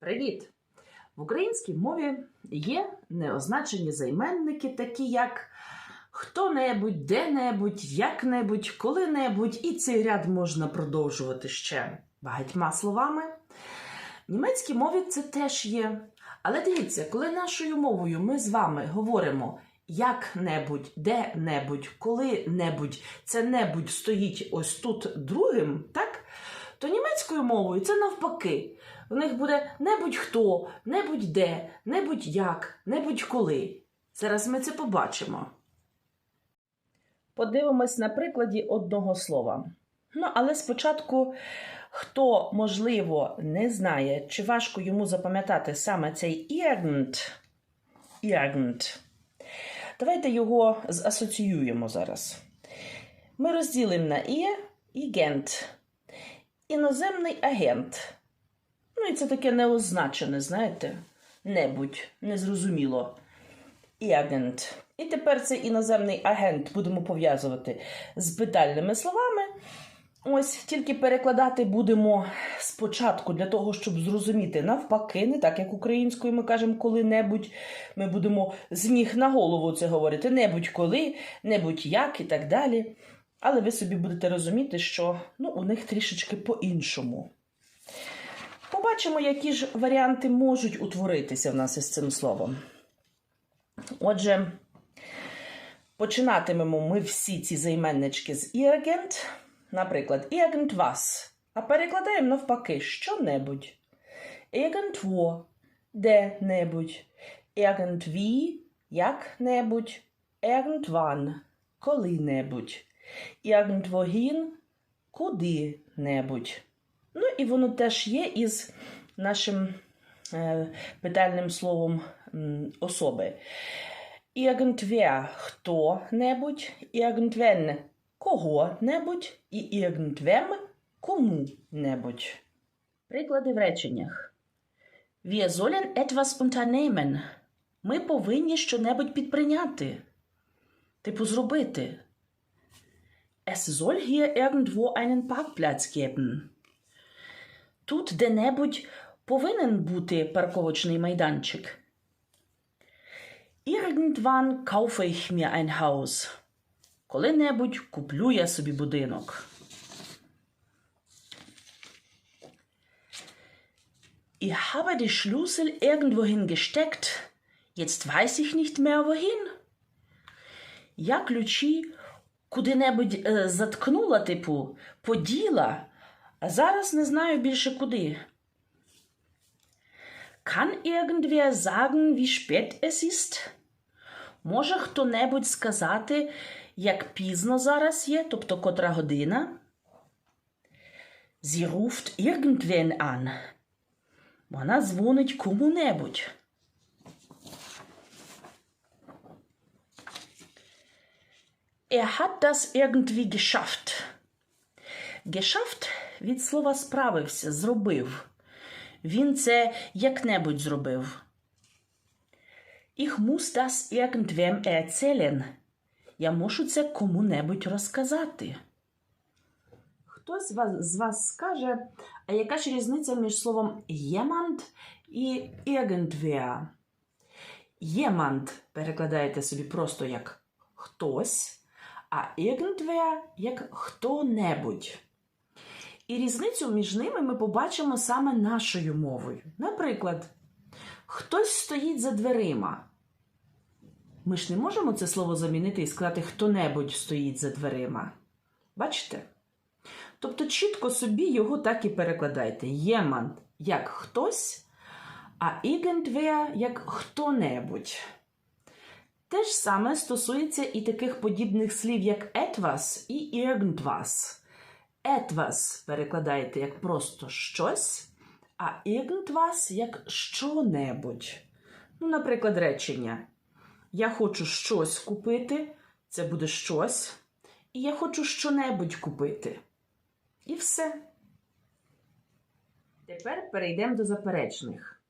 Привіт! В українській мові є неозначені займенники, такі як хто-небудь, де-небудь, як-небудь, коли-небудь, і цей ряд можна продовжувати ще багатьма словами. В німецькій мові це теж є. Але дивіться, коли нашою мовою ми з вами говоримо як-небудь, де-небудь, коли-небудь, це небудь стоїть ось тут другим, так? То німецькою мовою це навпаки. В них буде не будь-хто, не будь-де, не будь-як, не будь-коли. Зараз ми це побачимо. Подивимось на прикладі одного слова. Ну, але спочатку, хто, можливо, не знає, чи важко йому запам'ятати саме цей irgend, irgend, давайте його засоціюємо зараз. Ми розділимо на «і» і «гент». Іноземний агент. Ну, і це таке неозначене, знаєте, небудь, незрозуміло. І агент. І тепер цей іноземний агент будемо пов'язувати з питальними словами. Ось тільки перекладати будемо спочатку для того, щоб зрозуміти навпаки, не так як українською ми кажемо коли-небудь. Ми будемо з ніг на голову це говорити небудь коли, небудь як і так далі. Але ви собі будете розуміти, що ну, у них трішечки по-іншому. Побачимо, які ж варіанти можуть утворитися в нас із цим словом. Отже, починатимемо ми всі ці займеннички з «irgend», наприклад, «irgendwas», а перекладаємо навпаки що-небудь. «Irgendwo» – де-небудь, «irgendwie» – як-небудь, «irgendwann» – коли-небудь, «irgendwohin» – куди-небудь. Ну, і воно теж є із нашим е, питальним словом м, особи. Irgendwer – хто-небудь, irgendwen – кого-небудь і irgendwem – кому-небудь. Приклади в реченнях. Wir sollen etwas unternehmen. Ми повинні щонебудь підприйняти. Типу зробити. Es soll hier irgendwo einen Parkplatz geben. Тут де-небудь повинен бути парковочний майданчик. Irgendwann kaufe ich mir ein Haus. Коли-небудь куплю я собі будинок. Ich habe die Schlüssel irgendwohin gesteckt. Jetzt weiß ich nicht mehr wohin. Я ключі куди-небудь е, заткнула, типу, поділа, а зараз не знаю більше куди. Kann irgendwer sagen, wie spät es ist? Може хто-небудь сказати, як пізно зараз є, тобто котра година? Sie ruft irgendwen an. Вона дзвонить кому-небудь. Er hat das irgendwie geschafft. Geschafft від слова справився, зробив. Він це як-небудь зробив. Ich muss das irgendwem erzählen. Я мушу це кому-небудь розказати. Хтось з вас скаже, а яка ж різниця між словом jemand і irgendwer? Jemand перекладаєте собі просто як хтось, а irgendwer як хто-небудь. І різницю між ними ми побачимо саме нашою мовою. Наприклад, хтось стоїть за дверима. Ми ж не можемо це слово замінити і сказати хто-небудь стоїть за дверима. Бачите? Тобто чітко собі його так і перекладайте. Єманд як хтось, а irgendwer як хто-небудь. Те ж саме стосується і таких подібних слів, як etwas і irgendwas. Etwas перекладаєте як просто щось, а irgendwas як що-небудь. Ну, наприклад, речення. Я хочу щось купити, це буде щось. І я хочу що-небудь купити. І все. Тепер перейдемо до заперечних.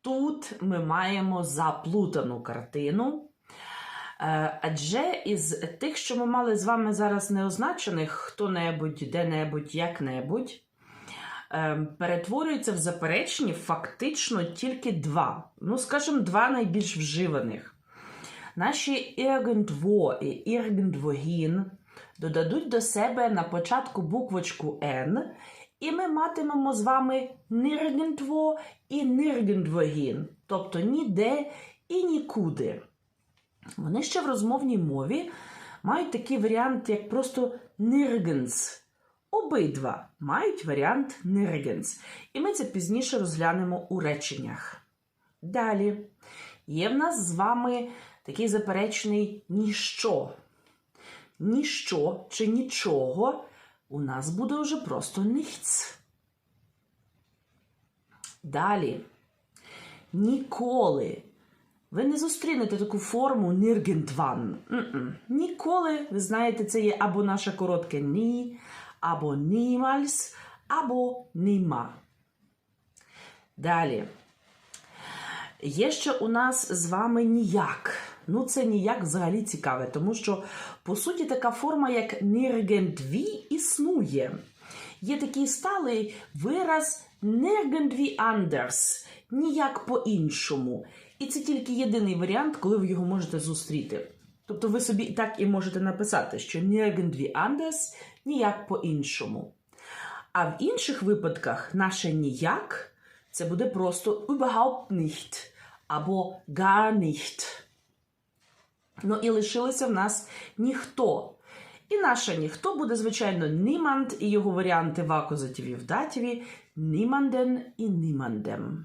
Тут ми маємо заплутану картину. Е, Адже із тих, що ми мали з вами зараз неозначених хто-небудь, де-небудь, як-небудь, ем, перетворюються в заперечні фактично тільки два. Ну, скажімо, два найбільш вживаних. Наші irgendwo і irgendwohin додадуть до себе на початку буквочку N, і ми матимемо з вами nirgendwo і nirgendwohin, тобто ніде і нікуди. Вони ще в розмовній мові мають такий варіант, як просто nirgends. Обидва мають варіант nirgends. І ми це пізніше розглянемо у реченнях. Далі. Є в нас з вами такий заперечний ніщо. Ніщо чи нічого у нас буде вже просто nichts. Далі. Ніколи. Ви не зустрінете таку форму. М-м. Ніколи, ви знаєте, це є або наше коротке ні, або niemals, або німа. Далі. Є ще у нас з вами ніяк. Ну, це ніяк взагалі цікаве, тому що, по суті, така форма, як nirgendwie, існує. Є такий сталий вираз nirgendwie anders, ніяк по-іншому. І це тільки єдиний варіант, коли ви його можете зустріти. Тобто ви собі так і можете написати, що nirgendwie anders, ніяк по-іншому. А в інших випадках наше ніяк це буде просто überhaupt nicht або gar nicht. Ну і лишилося в нас ніхто. І наше ніхто буде, звичайно, niemand і його варіанти в акузативі в дативі niemanden і niemandem.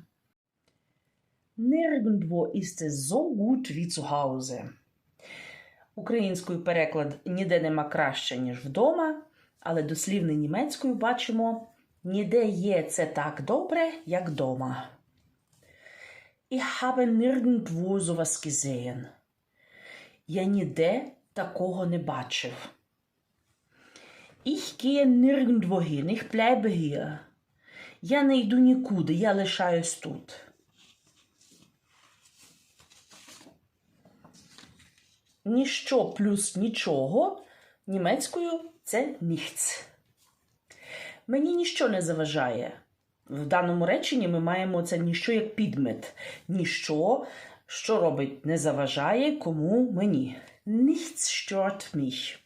Nirgendwo ist es so gut wie zu. Українською переклад ніде нема краще, ніж вдома, але дослівний німецькою бачимо ніде є це так добре, як дома. Habe nirgendwo sowas gesehen. Я ніде такого не бачив. Ich gehe nirgendwo hin, ich bleibe hier. Я не йду нікуди, я лишаюсь тут. Ніщо плюс нічого німецькою це ніхц. Мені ніщо не заважає. В даному реченні ми маємо це ніщо як підмет. Ніщо, що робить, не заважає кому мені. Nichts stört mich.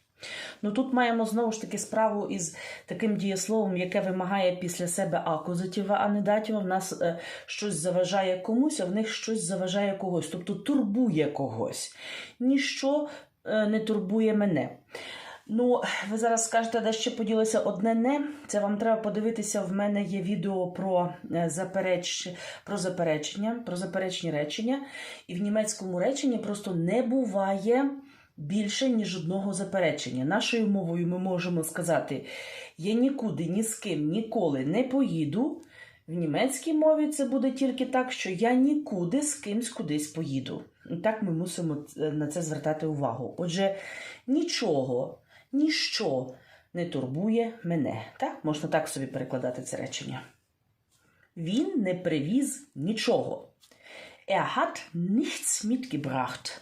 Ну тут маємо знову ж таки справу із таким дієсловом, яке вимагає після себе акузатива, а не датіва. В нас е, щось заважає комусь, а в них щось заважає когось, тобто турбує когось. Ніщо е, не турбує мене. Ну, ви зараз скажете, де ще поділися одне не. Це вам треба подивитися. В мене є відео про, е, запереч... про заперечення, про заперечні речення. І в німецькому реченні просто не буває більше, ніж одного заперечення. Нашою мовою ми можемо сказати: я нікуди, ні з ким, ніколи не поїду. В німецькій мові це буде тільки так, що я нікуди з кимсь кудись поїду. І так ми мусимо е, на це звертати увагу. Отже, нічого, ніщо не турбує мене. Так? Можна так собі перекладати це речення. Він не привіз нічого. Er hat nichts mitgebracht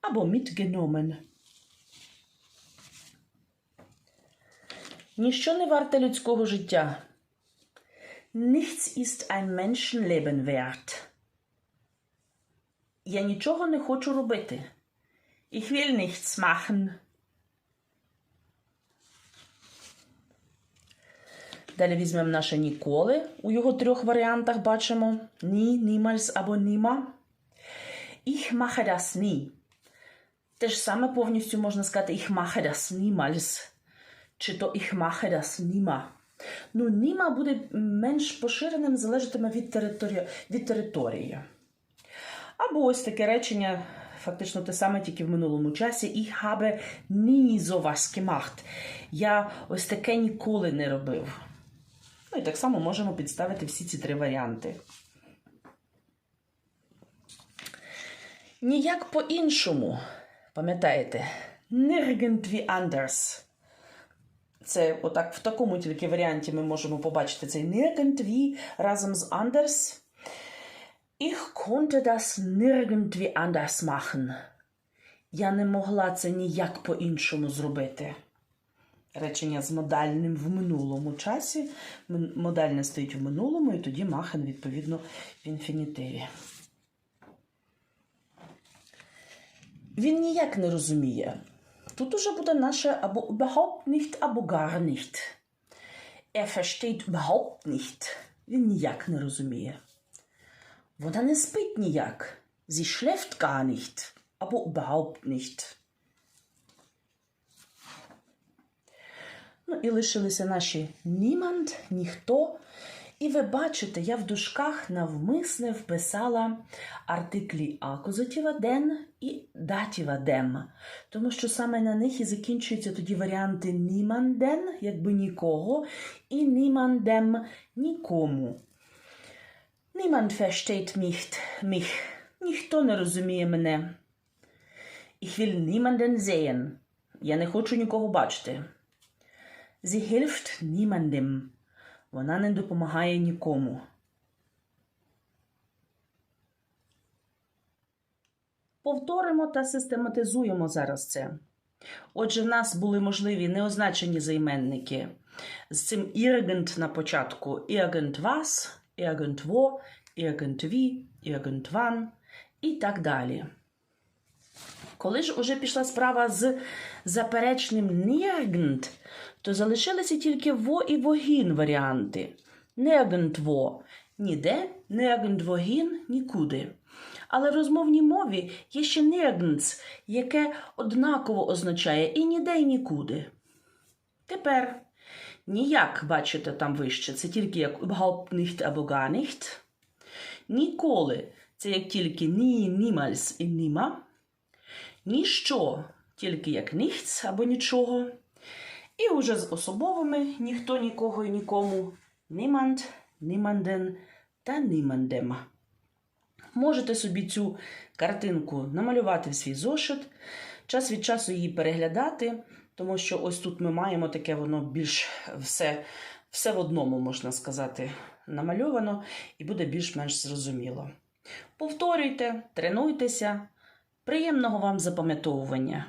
або mitgenommen. Ніщо не варте людського життя. Nichts ist ein Menschenleben wert. Я нічого не хочу робити. Ich will nichts machen. Далі візьмемо наше ніколи. У його трьох варіантах бачимо ні, niemals або німа. Ich mache das nie. Те ж саме повністю можна сказати ich mache das niemals. Чи то ich mache das nimmer. Ну, німа буде менш поширеним, залежатиме від території. Від території. Або ось таке речення, фактично те саме, тільки в минулому часі. Ich habe nie sowas gemacht. Я ось таке ніколи не робив. Ну і так само можемо підставити всі ці три варіанти. Ніяк по-іншому. Пам'ятаєте? Nirgendwie anders. Це отак в такому тільки варіанті ми можемо побачити цей nirgendwie разом з anders. Ich konnte das nirgendwie anders machen. Я не могла це ніяк по-іншому зробити. речення з модальним в минулому часі. Модальне стоїть в минулому, і тоді махен, відповідно, в інфінітиві. Він ніяк не розуміє. Тут уже буде наше або überhaupt nicht, або gar nicht. Er versteht überhaupt nicht. Він ніяк не розуміє. Вона не спить ніяк. Sie schläft gar nicht, або überhaupt nicht. Ну і лишилися наші niemand, ніхто. І ви бачите, я в дужках навмисне вписала артиклі акузатива ден і датіва дем, тому що саме на них і закінчуються тоді варіанти німанден, якби нікого, і німандем нікому. Niemand versteht mich, mich. Ніхто не розуміє мене. Ich will niemanden sehen. Я не хочу нікого бачити. Sie hilft niemandem. Вона не допомагає нікому. Повторимо та систематизуємо зараз це. Отже, в нас були можливі неозначені займенники з цим irgend на початку irgendwas, irgendwo, irgendwie, irgendwann і так далі. Коли ж уже пішла справа з заперечним nirgend, то залишилися тільки во і вогін варіанти. Nirgendwo – ніде, nirgendwohin – нікуди. Але в розмовній мові є ще nirgends, яке однаково означає і ніде, і нікуди. Тепер ніяк, бачите там вище, це тільки як überhaupt або gar. Ніколи це як тільки ні, німальс і німа. Ніщо, тільки як nichts або нічого. І уже з особовими ніхто нікого і нікому. Niemand, niemanden та niemandem. Можете собі цю картинку намалювати в свій зошит, час від часу її переглядати, тому що ось тут ми маємо таке воно більш все, все в одному, можна сказати, намальовано, і буде більш-менш зрозуміло. Повторюйте, тренуйтеся. Приємного вам запам'ятовування!